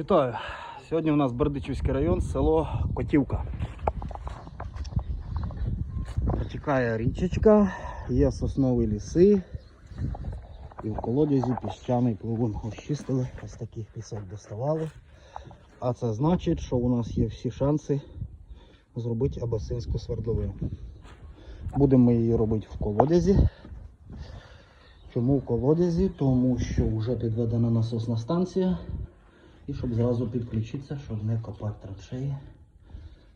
Вітаю! Сьогодні у нас Бердичівський район, село Котівка. Протікає річечка, є соснові ліси. І в колодязі піщаний пливун очистили, ось таких пісок доставали. А це значить, що у нас є всі шанси зробити абасинську свердловину. Будемо її робити в колодязі. Чому в колодязі? Тому що вже підведена насосна станція. І щоб зразу підключитися, щоб не копати траншеї,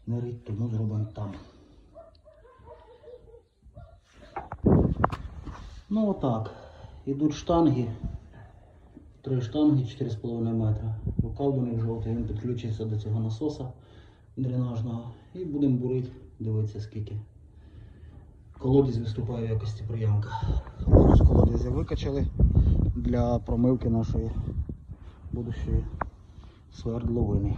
не рить, тому зробимо там. Ну отак. Ідуть штанги. Три штанги 4,5 метра. Рукав жовтий, він підключиться до цього насоса дренажного. І будемо бурити, дивитися скільки. Колодязь виступає в якості приямка. З колодязя викачали для промивки нашої будущої свердловини.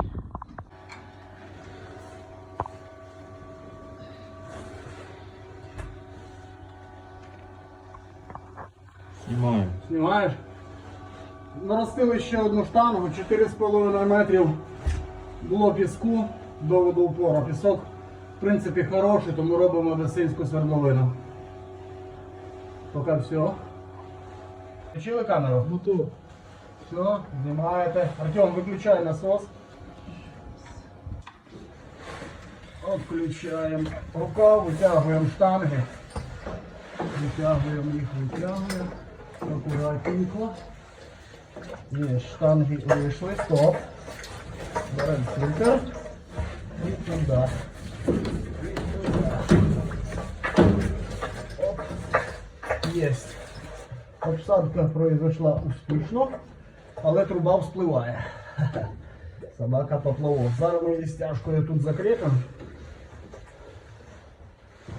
Знімаю. Знімаєш? Наростили ще одну штангу, 4,5 метрів було піску до водоупора. Пісок, в принципі, хороший, тому робимо весинську свердловину. Поки все. Включили камеру? Ну то. Все, знімаєте. Артем, виключай насос. Включаємо рукав, витягуємо штанги. Витягуємо їх, витягуємо. Акуратненько. Є, штанги вийшли, стоп. Беремо фільтр. І туди. Оп. Єсть. Обсадка произошла успішно, Але труба вспливає. Собака поплавок. Зараз ми її стяжкою тут закріпимо.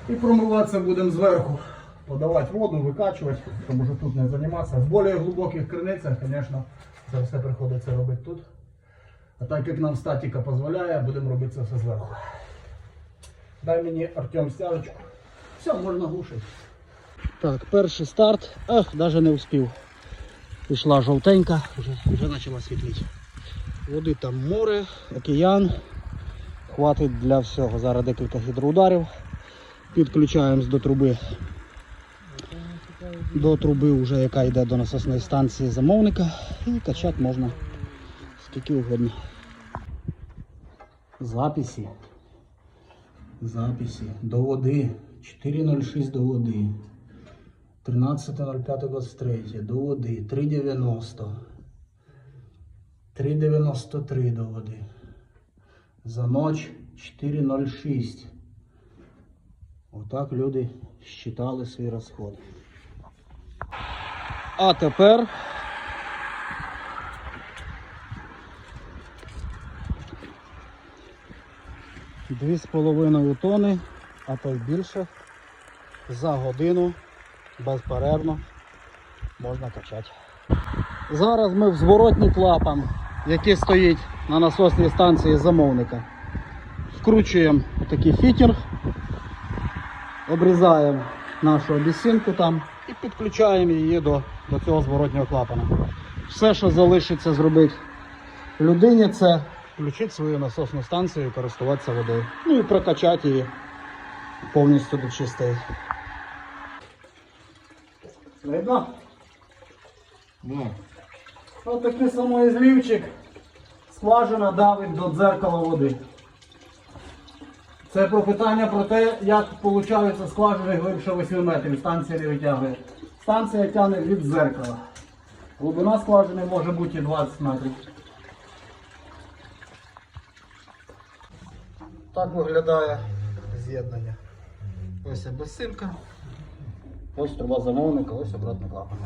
І промиватися будемо зверху. Подавати воду, викачувати, тому що тут не займатися. В більш глибоких криницях, звісно, це все приходиться робити тут. А так як нам статика дозволяє, будемо робити це все зверху. Дай мені Артем стяжечку. Все, можна глушити. Так, перший старт. Ах, навіть не успів. Пішла жовтенька, вже, вже почала світліти. Води там море, океан. Хватить для всього. Зараз декілька гідроударів. Підключаємось до труби. До труби, вже, яка йде до насосної станції замовника. І качати можна скільки угодно. Записи. Записи. До води. 4.06 до води. 13.05.23 до води. 3.90. 3.93 до води. За ніч 4.06. Отак люди считали свій розход. А тепер Дві з половиною тони, а то й більше за годину безперервно можна качати. Зараз ми в зворотній клапан, який стоїть на насосній станції замовника. Вкручуємо такий фітінг, обрізаємо нашу обіцінку там і підключаємо її до, до цього зворотнього клапана. Все, що залишиться зробити людині, це включити свою насосну станцію і користуватися водою. Ну і прокачати її повністю до чистої. Видно? Ну. Ось такий самий злівчик. Скважина давить до дзеркала води. Це про питання про те, як получаються скважини глибше 8 метрів. Станція не витягує. Станція тягне від дзеркала. Глибина скважини може бути і 20 метрів. Так виглядає з'єднання. Ось безсилка. Ось труба замовника, ось обратно клапан.